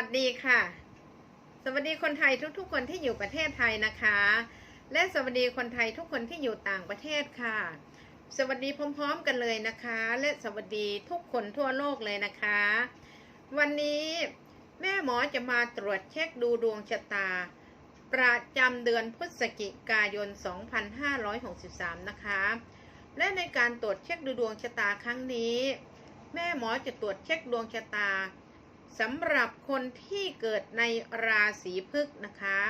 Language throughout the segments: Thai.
วัสดีค่ะ สวัสดีคนไทยทุกๆ คนที่อยู่ประเทศไทยนะคะ และสวัสดีคนไทยทุกคนที่อยู่ต่างประเทศค่ะ สวัสดีพร้อม ๆ กันเลยนะคะ และสวัสดีทุกคนทั่วโลกเลยนะคะ วันนี้แม่หมอจะมาตรวจเช็คดูดวงชะตา ประจำเดือนพฤศจิกายน 2563 นะคะ และในการตรวจเช็คดูดวงชะตาครั้งนี้ แม่หมอจะตรวจเช็คดวงชะตา สำหรับคนที่เกิดในราศีพฤกษ์นะคะ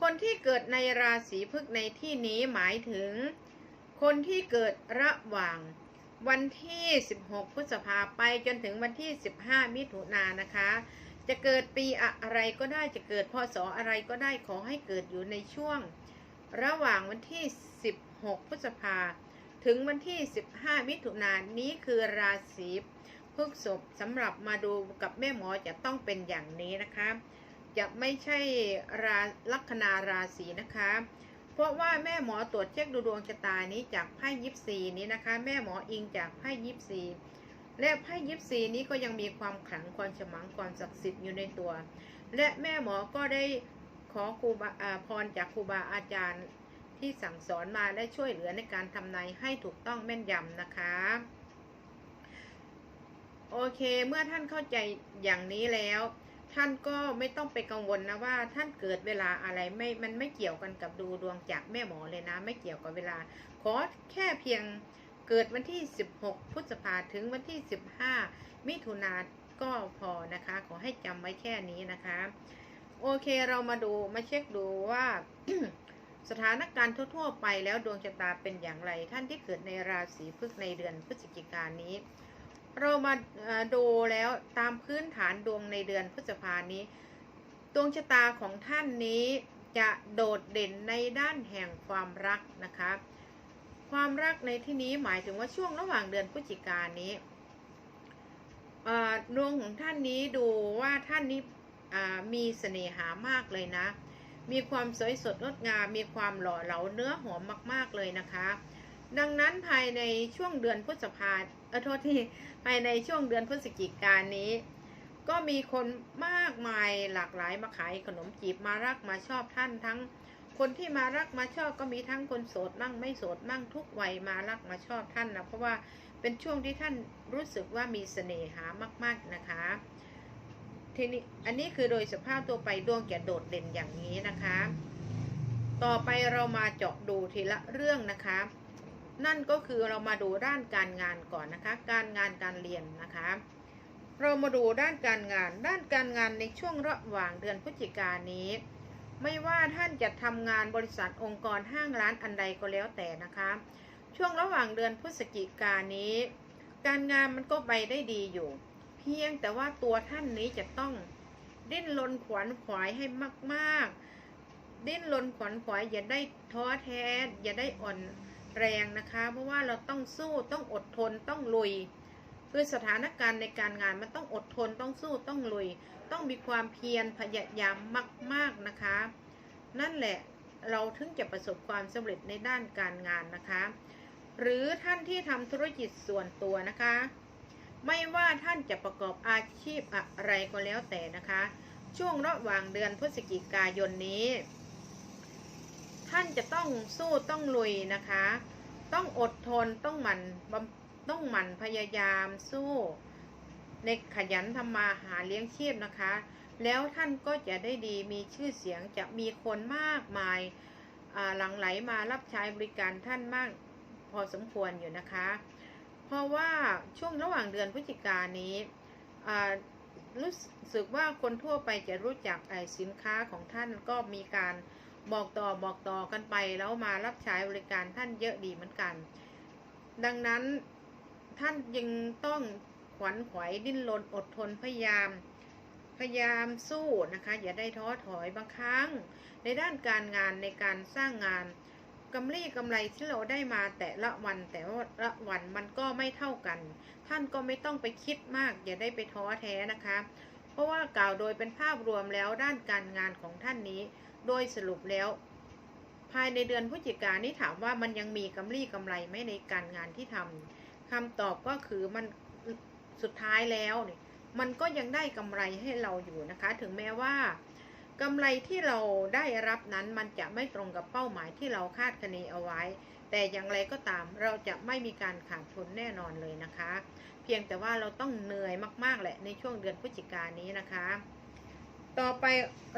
คนที่เกิดในราศีพฤกษ์ในที่นี้หมายถึง คนที่เกิดระหว่างวันที่ 16 พฤษภาไปจนถึงวันที่ 15 มิถุนายนนะคะ จะเกิดปีอะไรก็ได้จะเกิดพศอะไรก็ได้ขอให้เกิดอยู่ในช่วง ระหว่างวันที่ 16 พฤษภาถึงวันที่ 15 มิถุนายนนี้คือราศีพ พฤษภสำหรับมาดูกับแม่หมอจะต้องเป็นอย่างนี้นะคะ จะไม่ใช่ราลัคนาราศีนะคะ เพราะว่าแม่หมอตรวจเช็คดูดวงชะตานี้จากไพ่ยิปซีนี้นะคะ แม่หมออิงจากไพ่ยิปซีและไพ่ยิปซีนี้ก็ยังมีความขลังความฉมังความศักดิ์สิทธิ์อยู่ในตัว และแม่หมอก็ได้ขอครูบาพรจากครูบาอาจารย์ที่สั่งสอนมาและช่วยเหลือในการทำนายให้ถูกต้องแม่นยำนะคะ โอเค เมื่อท่านเข้าใจอย่างนี้แล้ว ท่านก็ไม่ต้องไปกังวลนะว่า ท่านเกิดเวลาอะไรไม่ มันไม่เกี่ยวกันกับดูดวงจากแม่หมอเลยนะ ไม่เกี่ยวกับเวลา ขอแค่เพียงเกิดวันที่ 16 พฤษภาถึงวันที่ 15 มิถุนาก็พอนะคะ ขอให้จำไว้แค่นี้นะคะ โอเคเรามาดูมาเช็คดูว่าสถานการณ์ทั่ว ๆ ไปแล้วดวงชะตาเป็นอย่างไร ท่านที่เกิดในราศีพฤษภในเดือนพฤศจิกายนนี้ เรามาดูแล้วตามพื้นฐานดวงในเดือนพฤษภานี้ ดวงชะตาของท่านนี้จะโดดเด่นในด้านแห่งความรักนะคะ ความรักในที่นี้หมายถึงว่าช่วงระหว่างเดือนพฤศจิกายนนี้ดวงของท่านนี้ดูว่าท่านนี้มีเสน่หามากเลยนะ มีความสวยสดงดงาม มีความหล่อเหลาเนื้อหอมมาก ๆเลยนะคะ ดังนั้นภายในช่วงเดือนพฤษภาเออโทษทีภายในช่วงเดือนพฤศจิกายนนี้ ก็มีคนมากมายหลากหลายมาขายขนมจีบมารักมาชอบท่านทั้ง คนที่มารักมาชอบก็มีทั้งคนโสดมั่งไม่โสดมั่งทุกวัยมารักมาชอบท่านนะเพราะว่าเป็นช่วงที่ท่านรู้สึกว่ามีเสน่หามาก ๆนะคะทีนี้อันนี้คือโดยสภาพตัวไปดวงจะโดดเด่นอย่างนี้นะคะ ต่อไปเรามาเจาะดูทีละเรื่องนะคะ นั่นก็คือเรามาดูด้านการงานก่อนนะคะ การงานการเรียนนะคะ เรามาดูด้านการงาน ด้านการงานในช่วงระหว่างเดือนพฤศจิกายนนี้ ไม่ว่าท่านจะทำงานบริษัทองค์กรห้างร้านอันใดก็แล้วแต่นะคะ ช่วงระหว่างเดือนพฤศจิกายนนี้ การงานมันก็ไปได้ดีอยู่ เพียงแต่ว่าตัวท่านนี้จะต้องดิ้นรนขวนขวายให้มาก ๆ ดิ้นรนขวนขวายอย่าได้ท้อแท้อย่าได้อ่อน แรงนะคะ เพราะว่าเราต้องสู้ต้องอดทนต้องลุยคือสถานการณ์ในการงานมันต้องอดทนต้องสู้ต้องลุย ต้องมีความเพียรพยายามมาก ๆนะคะ นั่นแหละเราถึงจะประสบความสำเร็จในด้านการงานนะคะ หรือท่านที่ทำธุรกิจส่วนตัวนะคะ ไม่ว่าท่านจะประกอบอาชีพอะไรก็แล้วแต่นะคะ ช่วงระหว่างเดือนพฤศจิกายนนี้ ท่านจะต้องสู้ต้องลุยนะคะ ต้องอดทนต้องหมั่นบำต้องหมั่นพยายามสู้ในขยันทำมาหาเลี้ยงชีพนะคะ แล้วท่านก็จะได้ดีมีชื่อเสียงจะมีคนมากมายอ่าหลังไหลมารับใช้บริการท่านมากพอสมควรอยู่นะคะ เพราะว่าช่วงระหว่างเดือนพฤศจิกายนนี้อ่ารู้สึกว่าคนทั่วไปจะรู้จักไอสินค้าของท่านก็มีการ บอกต่อบอกต่อกันไปแล้วมารับใช้บริการท่านเยอะดีเหมือนกัน ดังนั้นท่านยังต้องขวัญขวายดิ้นรนอดทนพยายาม พยายามสู้นะคะ อย่าได้ท้อถอยบางครั้ง ในด้านการงานในการสร้างงานกำไรกำไรที่เราได้มาแต่ละวันแต่ละวันมันก็ไม่เท่ากัน ท่านก็ไม่ต้องไปคิดมาก อย่าได้ไปท้อแท้นะคะ เพราะว่ากล่าวโดยเป็นภาพรวมแล้วด้านการงานของท่านนี้ โดยสรุปแล้ว ภายในเดือนพฤศจิกายนี้ถามว่ามันยังมีกำไรกำไรไหมในการงานที่ทำคำตอบก็คือมันสุดท้ายแล้วเนี่ยมันก็ยังได้กำไรให้เราอยู่นะคะ ถึงแม้ว่ากำไรที่เราได้รับนั้นมันจะไม่ตรงกับเป้าหมายที่เราคาดคะเนเอาไว้ แต่อย่างไรก็ตามเราจะไม่มีการขาดทุนแน่นอนเลยนะคะ เพียงแต่ว่าเราต้องเหนื่อยมากๆแหละในช่วงเดือนพฤศจิกายนนี้นะคะ ต่อไป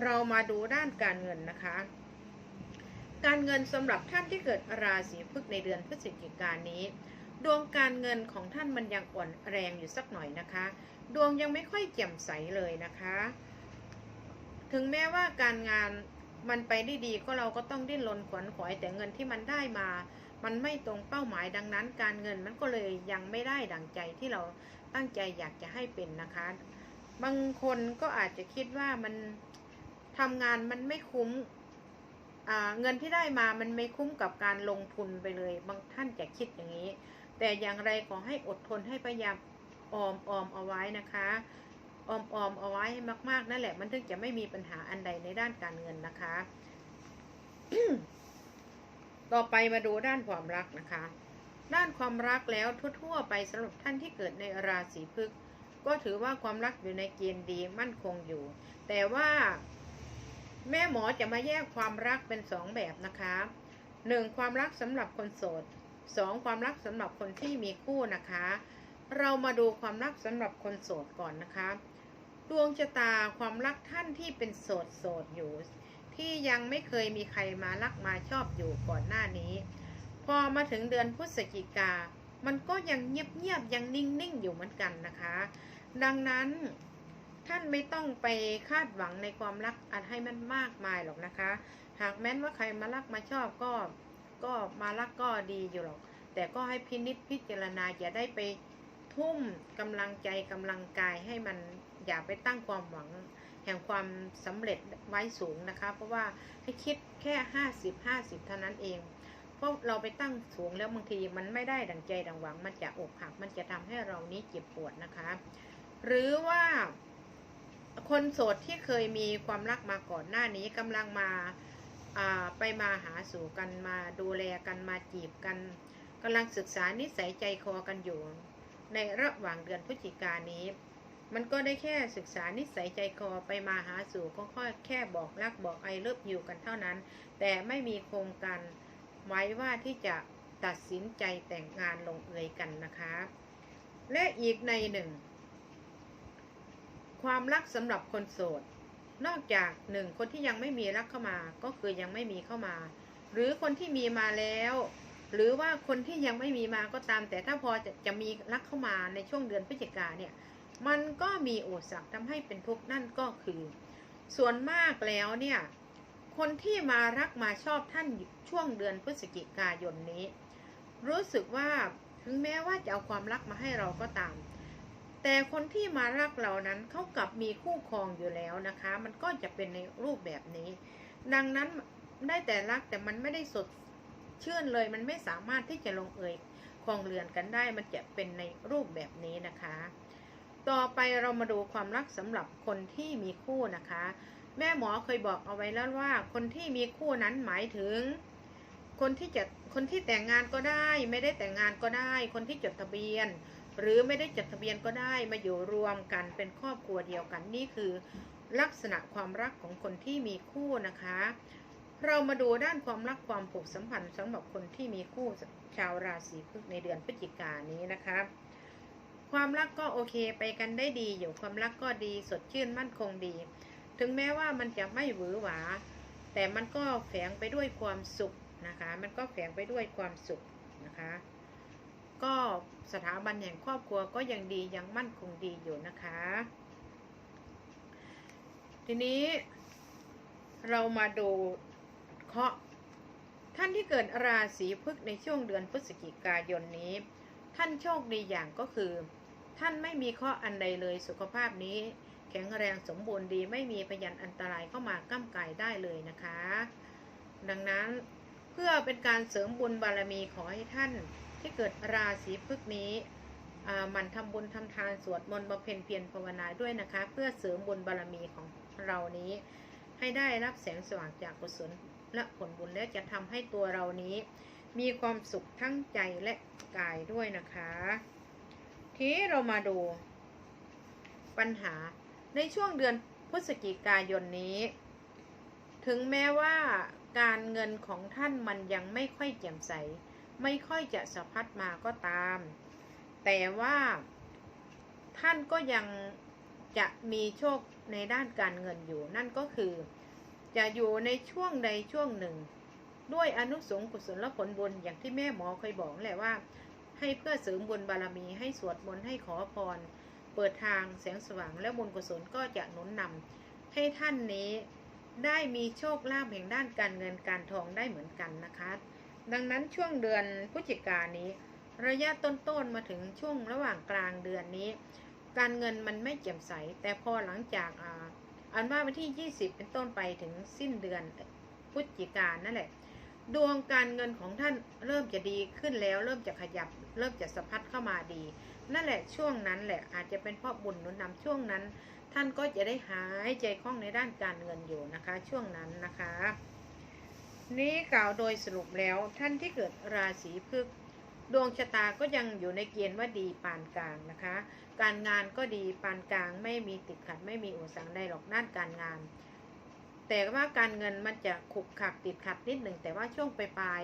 เรามาดูด้านการเงินนะคะ การเงินสำหรับท่านที่เกิดราศีพฤกษภในเดือนพฤศจิกายนนี้ ดวงการเงินของท่านมันยังอ่อนแรงอยู่สักหน่อยนะคะ ดวงยังไม่ค่อยแจ่มใสเลยนะคะ ถึงแม้ว่าการงานมันไปได้ดีก็เราก็ต้องดิ้นรนขวนขวายแต่เงินที่มันได้มา มันไม่ตรงเป้าหมายดังนั้น การเงินมันก็เลยยังไม่ได้ดังใจที่เราตั้งใจอยากจะให้เป็นนะคะ บางคนก็อาจจะคิดว่ามันทำงานมันไม่คุ้มเงินที่ได้มามันไม่คุ้มกับการลงทุนไปเลย บางท่านจะคิดอย่างนี้ แต่อย่างไรขอให้อดทนให้พยายามออมออมเอาไว้นะคะออมออมเอาไว้ให้มาก ๆ นั่นแหละ มันถึงจะไม่มีปัญหาอันใดในด้านการเงินนะคะ ต่อไปมาดูด้านความรักนะคะ ด้านความรักแล้วทั่ว ๆ ไปสำหรับท่านที่เกิดในราศีพฤษภ ก็ถือว่าความรักอยู่ในเกณฑ์ดีมั่นคงอยู่ แต่ว่าแม่หมอจะมาแยกความรักเป็นสองแบบนะคะหนึ่งความรักสำหรับคนโสดสองความรักสำหรับคนที่มีคู่นะคะ เรามาดูความรักสำหรับคนโสดก่อนนะคะ ดวงชะตาความรักท่านที่เป็นโสดโสดอยู่ ที่ยังไม่เคยมีใครมารักมาชอบอยู่ก่อนหน้านี้ พอมาถึงเดือนพฤศจิกา มันก็ยังเงียบๆยังนิ่งๆอยู่เหมือนกันนะคะ ดังนั้นท่านไม่ต้องไปคาดหวังในความรักอันให้มันมากมายหรอกนะคะ หากแม้นว่าใครมารักมาชอบก็ก็มารักก็ดีอยู่หรอก แต่ก็ให้พินิจพิจารณาอย่าได้ไปทุ่มกำลังใจกำลังกายให้มันอย่าไปตั้งความหวังแห่งความสำเร็จไว้สูงนะคะ เพราะว่าให้คิดแค่50 50เท่านั้นเอง เพราะเราไปตั้งสูงแล้วบางทีมันไม่ได้ดังใจดังหวัง มันจะอกหักมันจะทำให้เรานี้เจ็บปวดนะคะ หรือว่าคนโสดที่เคยมีความรักมาก่อนหน้านี้กำลังมาไปมาหาสู่กันมาดูแลกันมาจีบกันกำลังศึกษานิสัยใจคอกันอยู่ ในระหว่างเดือนพฤศจิกายนนี้ มันก็ได้แค่ศึกษานิสัยใจคอไปมาหาสู่ก็ค่อยแค่บอกรักบอกไอเลิฟอยู่กันเท่านั้น แต่ไม่มีโครงการไว้ว่าที่จะตัดสินใจแต่งงานลงเอยกันนะคะ และอีกในหนึ่ง ความรักสำหรับคนโสด นอกจากหนึ่งคนที่ยังไม่มีรักเข้ามา ก็คือยังไม่มีเข้ามา หรือคนที่มีมาแล้ว หรือว่าคนที่ยังไม่มีมาก็ตาม แต่ถ้าพอจะจะมีรักเข้ามาในช่วงเดือนพฤศจิกาเนี่ย มันก็มีอุปสรรคทำให้เป็นทุกข์นั่นก็คือ ส่วนมากแล้วเนี่ย คนที่มารักมาชอบท่านช่วงเดือนพฤศจิกายนนี้ รู้สึกว่าถึงแม้ว่าจะเอาความรักมาให้เราก็ตาม แต่คนที่มารักเรานั้นเขากลับมีคู่ครองอยู่แล้วนะคะ มันก็จะเป็นในรูปแบบนี้ ดังนั้นได้แต่รักแต่มันไม่ได้สดชื่นเลยมันไม่สามารถที่จะลงเอยครองเรือนกันได้มันจะเป็นในรูปแบบนี้นะคะ ต่อไปเรามาดูความรักสำหรับคนที่มีคู่นะคะ แม่หมอเคยบอกเอาไว้แล้วว่า คนที่มีคู่นั้นหมายถึง คนที่จะคนที่แต่งงานก็ได้ ไม่ได้แต่งงานก็ได้ คนที่จดทะเบียน หรือไม่ได้จดทะเบียนก็ได้มาอยู่รวมกันเป็นครอบครัวเดียวกันนี่คือ ลักษณะความรักของคนที่มีคู่นะคะ เรามาดูด้านความรักความผูกสัมพันธ์สำหรับคนที่มีคู่ชาวราศีพฤษภในเดือนพฤศจิกายนนี้นะคะความรักก็โอเคไปกันได้ดีอยู่ความรักก็ดีสดชื่นมั่นคงดี ถึงแม้ว่ามันจะไม่หวือหวา แต่มันก็แฝงไปด้วยความสุขนะคะ มันก็แฝงไปด้วยความสุขนะคะ ก็สถาบันแห่งครอบครัวก็ยังดียังมั่นคงดีอยู่นะคะ ทีนี้เรามาดูเคราะห์ท่านที่เกิดราศีพฤษภในช่วงเดือนพฤศจิกายนนี้ ท่านโชคดีอย่างก็คือ ท่านไม่มีข้ออันใดเลยสุขภาพนี้ แข็งแรงสมบูรณ์ดีไม่มีพยันอันตรายเข้ามาก้ำกายได้เลยนะคะ ดังนั้นเพื่อเป็นการเสริมบุญบารมีขอให้ท่าน ที่เกิดราศีพฤกษภนี้มันทำบุญทำทานสวดมนต์บำเพ็ญเพียรภาวนาด้วยนะคะ เพื่อเสริมบุญบารมีของเรานี้ ให้ได้รับแสงสว่างจากกุศลและผลบุญและจะทำให้ตัวเรานี้ มีความสุขทั้งใจและกายด้วยนะคะ ทีเรามาดู ปัญหาในช่วงเดือนพฤศจิกายนนี้ ถึงแม้ว่าการเงินของท่านมันยังไม่ค่อยแจ่มใส ไม่ค่อยจะสะพัดมาก็ตาม แต่ว่าท่านก็ยังจะมีโชคในด้านการเงินอยู่ นั่นก็คือจะอยู่ในช่วงใดช่วงหนึ่ง ด้วยอนุสงกุศลผลบุญอย่างที่แม่หมอเคยบอกแหละว่า ให้เพื่อเสริมบุญบารมีให้สวดมนต์ให้ขอพร เปิดทางแสงสว่างและบุญกุศลก็จะหนุนนำให้ท่านนี้ได้มีโชคลาภแห่งด้านการเงินการทองได้เหมือนกันนะคะ ดังนั้นช่วงเดือนพฤศจิกายนนี้ ระยะต้นๆมาถึงช่วงระหว่างกลางเดือนนี้ การเงินมันไม่แจ่มใส แต่พอหลังจากอันว่าวันที่ 20 เป็นต้นไปถึงสิ้นเดือนพฤศจิกานั่นแหละ ดวงการเงินของท่านเริ่มจะดีขึ้นแล้ว เริ่มจะขยับ เริ่มจะสะพัดเข้ามาดี นั่นแหละช่วงนั้นแหละอาจจะเป็นเพราะบุญนุนนำช่วงนั้น ท่านก็จะได้หายใจคล่องในด้านการเงินอยู่นะคะ ช่วงนั้นนะคะ นี้กล่าวโดยสรุปแล้วท่านที่เกิดราศีพฤษภดวงชะตาก็ยังอยู่ในเกณฑ์ว่าดีปานกลางนะคะ การงานก็ดีปานกลางไม่มีติดขัดไม่มีอุปสรรคใดหรอกด้านการงาน แต่ว่าการเงินมันจะขุกขักติดขัดนิดหนึ่งแต่ว่าช่วงปลาย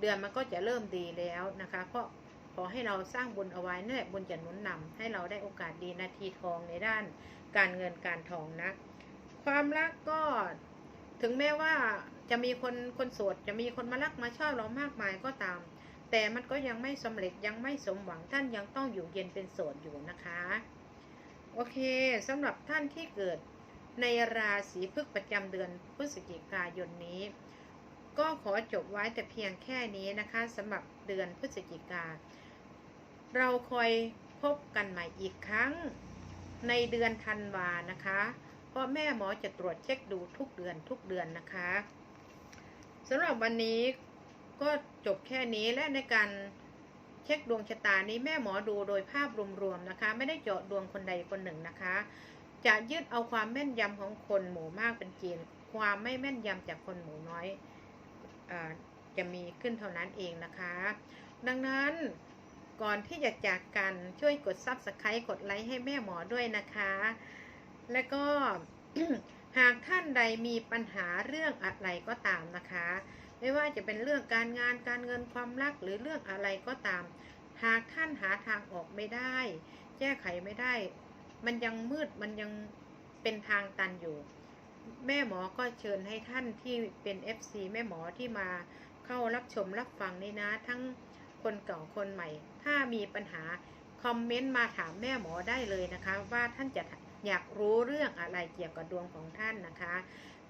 เดือนมันก็จะเริ่มดีแล้วนะคะ เพราะขอให้เราสร้างบุญเอาไว้นั่นแหละบุญจะหนุนนำให้เราได้โอกาสดีนาทีทองในด้านการเงินการทองนะ ความรักก็ถึงแม้ว่า จะมีคนคนโสดจะมีคนมารักมาชอบเรามากมายก็ตาม แต่มันก็ยังไม่สำเร็จยังไม่สมหวังท่านยังต้องอยู่เย็นเป็นโสดอยู่นะคะ โอเคสำหรับท่านที่เกิดในราศีพฤกษภประจำเดือนพฤศจิกายนนี้ ก็ขอจบไว้แต่เพียงแค่นี้นะคะสำหรับเดือนพฤศจิกา เราคอยพบกันใหม่อีกครั้งในเดือนธันวานะคะ เพราะแม่หมอจะตรวจเช็คดูทุกเดือนทุกเดือนนะคะ สำหรับวันนี้ก็จบแค่นี้และในการเช็คดวงชะตานี้แม่หมอดูโดยภาพรวมๆนะคะ ไม่ได้เจาะดวงคนใดคนหนึ่งนะคะ จะยึดเอาความแม่นยำของคนหมู่มากเป็นเกณฑ์ความไม่แม่นยำจากคนหมู่น้อยอจะมีขึ้นเท่านั้นเองนะคะ ดังนั้นก่อนที่จะจากกันช่วยกด Subscribe กดไลค์ให้แม่หมอด้วยนะคะ และก็ หากท่านใดมีปัญหาเรื่องอะไรก็ตามนะคะ ไม่ว่าจะเป็นเรื่องการงานการเงินความรักหรือเรื่องอะไรก็ตาม หากท่านหาทางออกไม่ได้ แก้ไขไม่ได้ มันยังมืดมันยังเป็นทางตันอยู่ แม่หมอก็เชิญให้ท่านที่เป็น FC แม่หมอที่มาเข้ารับชมรับฟังนี่นะ ทั้งคนเก่าคนใหม่ ถ้ามีปัญหาคอมเมนต์มาถามแม่หมอได้เลยนะคะ ว่าท่านจะ อยากรู้เรื่องอะไรเกี่ยวกับดวงของท่านนะคะ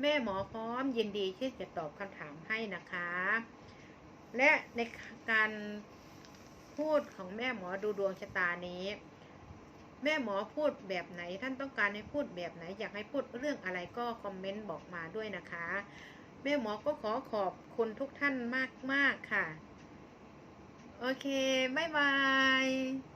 แม่หมอพร้อมยินดีที่จะตอบคำถามให้นะคะ และในการพูดของแม่หมอดูดวงชะตานี้ แม่หมอพูดแบบไหนท่านต้องการให้พูดแบบไหน อยากให้พูดเรื่องอะไรก็คอมเมนต์บอกมาด้วยนะคะ แม่หมอก็ขอขอบคุณทุกท่านมากๆค่ะ โอเค บ๊ายบาย